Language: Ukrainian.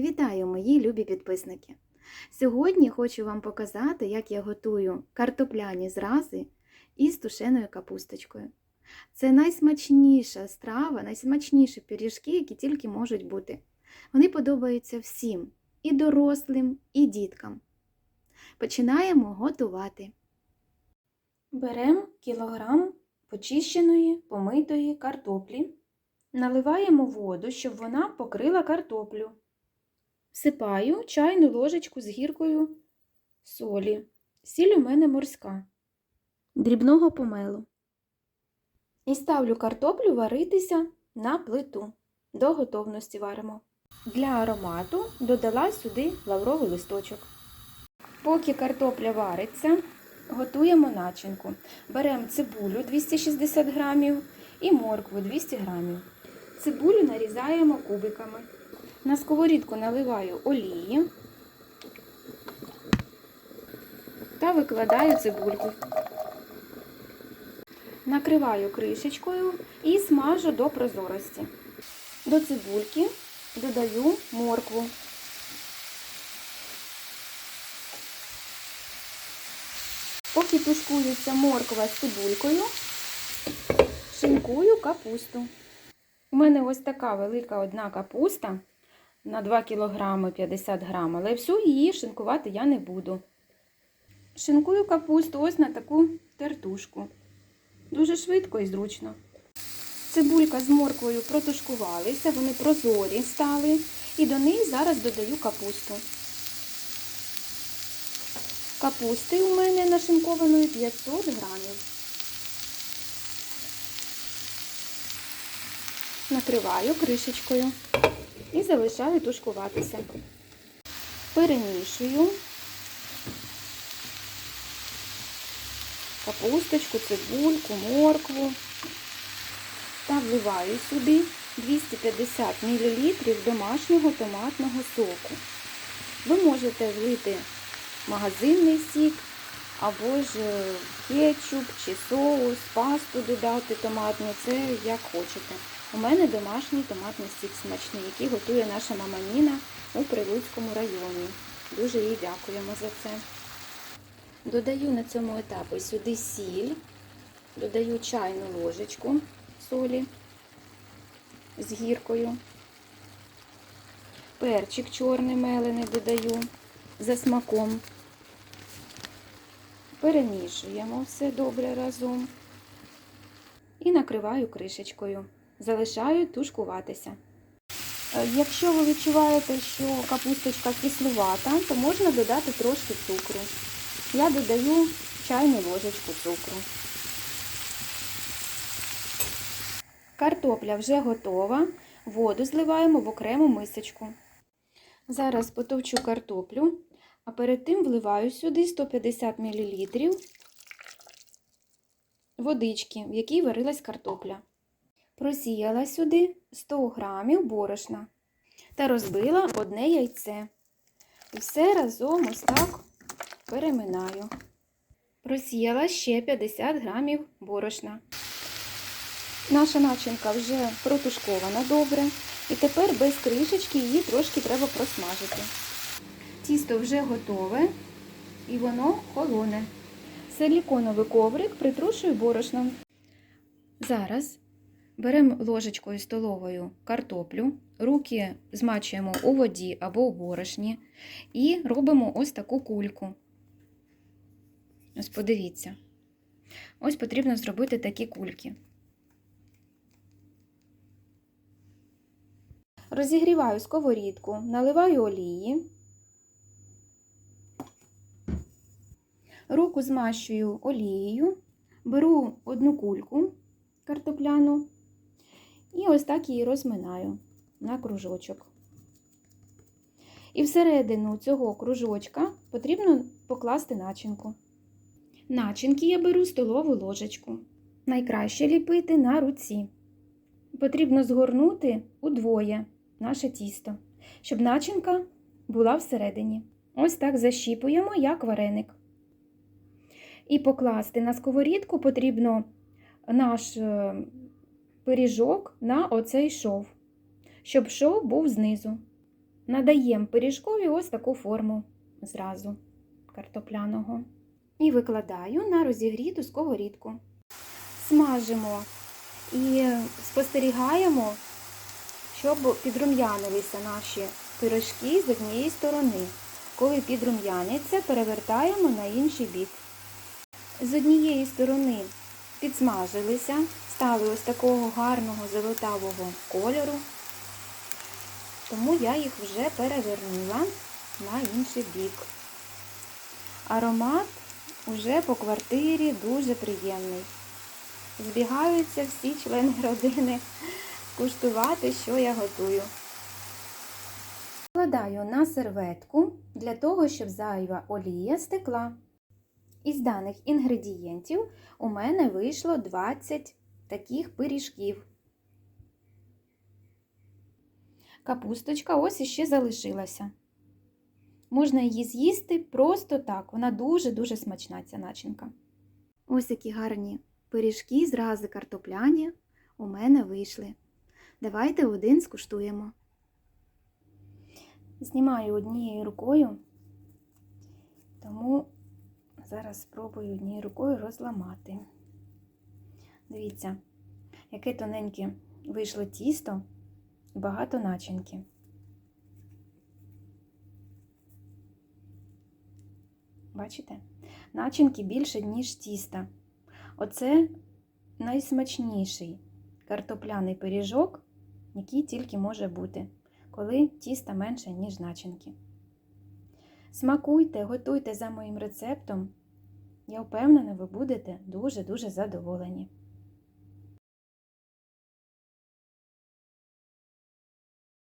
Вітаю, мої любі підписники! Сьогодні хочу вам показати, як я готую картопляні зрази із тушеною капусточкою. Це найсмачніша страва, найсмачніші пиріжки, які тільки можуть бути. Вони подобаються всім і дорослим, і діткам. Починаємо готувати. Беремо кілограм почищеної помитої картоплі. Наливаємо воду, щоб вона покрила картоплю. Всипаю чайну ложечку з гіркою солі. Сіль у мене морська, дрібного помелу. І ставлю картоплю варитися на плиту. До готовності варимо. Для аромату додала сюди лавровий листочок. Поки картопля вариться, готуємо начинку. Беремо цибулю 260 грамів і моркву 200 грамів. Цибулю нарізаємо кубиками. На сковорідку наливаю олії та викладаю цибульку. Накриваю кришечкою і смажу до прозорості. До цибульки додаю моркву. Поки тушкується морква з цибулькою, шинкую капусту. У мене ось така велика одна капуста на 2 кг 50 грам, але всю її шинкувати я не буду. Шинкую капусту ось на таку тертушку. Дуже швидко і зручно. Цибулька з морквою протушкувалися, вони прозорі стали, і до них зараз додаю капусту. Капусти у мене нашинкованої 500 грамів. Накриваю кришечкою і залишаю тушкуватися. Перемішую капусточку, цибульку, моркву та вливаю сюди 250 мл домашнього томатного соку. Ви можете влити магазинний сік, або ж кетчуп чи соус, пасту додати томатну, це як хочете. У мене домашній томатний сік смачний, який готує наша мама Ніна у Прилуцькому районі. Дуже їй дякуємо за це. Додаю на цьому етапі сюди сіль, додаю чайну ложечку солі з гіркою. Перчик чорний мелений додаю за смаком. Перемішуємо все добре разом і накриваю кришечкою. Залишаю тушкуватися. Е, Якщо ви відчуваєте, що капусточка кислувата, то можна додати трошки цукру. Я додаю чайну ложечку цукру. Картопля вже готова. Воду зливаємо в окрему мисочку. Зараз потовчу картоплю, а перед тим вливаю сюди 150 мл водички, в якій варилась картопля. Просіяла сюди 100 грамів борошна та розбила одне яйце. І все разом ось так переминаю. Просіяла ще 50 грамів борошна. Наша начинка вже протушкована добре. І тепер без кришечки її трошки треба просмажити. Тісто вже готове і воно холоне. Силіконовий коврик притрушую борошном. Зараз беремо ложечкою столовою картоплю, руки змачуємо у воді або у борошні і робимо ось таку кульку. Ось подивіться. Ось потрібно зробити такі кульки. Розігріваю сковорідку, наливаю олії. Руку змащую олією, беру одну кульку картопляну і ось так її розминаю на кружочок. І всередину цього кружочка потрібно покласти начинку. Начинки я беру столову ложечку. Найкраще ліпити на руці. Потрібно згорнути удвоє наше тісто, щоб начинка була всередині. Ось так защіпуємо, як вареник. І покласти на сковорідку потрібно наш е, пиріжок на оцей шов, щоб шов був знизу. надаємо пиріжкові ось таку форму зразу картопляного. І викладаю на розігріту сковорідку. Смажимо і спостерігаємо, щоб підрум'янилися наші пиріжки з однієї сторони. Коли підрум'яняться, перевертаємо на інший бік. З однієї сторони підсмажилися, стали ось такого гарного золотавого кольору, тому я їх вже перевернула на інший бік. Аромат уже по квартирі дуже приємний. Збігаються всі члени родини куштувати, що я готую. Вкладаю на серветку для того, щоб зайва олія стекла. Із даних інгредієнтів у мене вийшло 20 таких пиріжків. Капусточка ось іще залишилася. Можна її з'їсти просто так. Вона дуже-дуже смачна, ця начинка. Ось які гарні пиріжки зрази картопляні у мене вийшли. Давайте один скуштуємо. Знімаю однією рукою, тому зараз спробую однією рукою розламати. Дивіться, яке тоненьке вийшло тісто і багато начинки. Бачите? Начинки більше, ніж тіста. Оце найсмачніший картопляний пиріжок, який тільки може бути, коли тіста менше, ніж начинки. Смакуйте, готуйте за моїм рецептом. Я впевнена, ви будете дуже-дуже задоволені.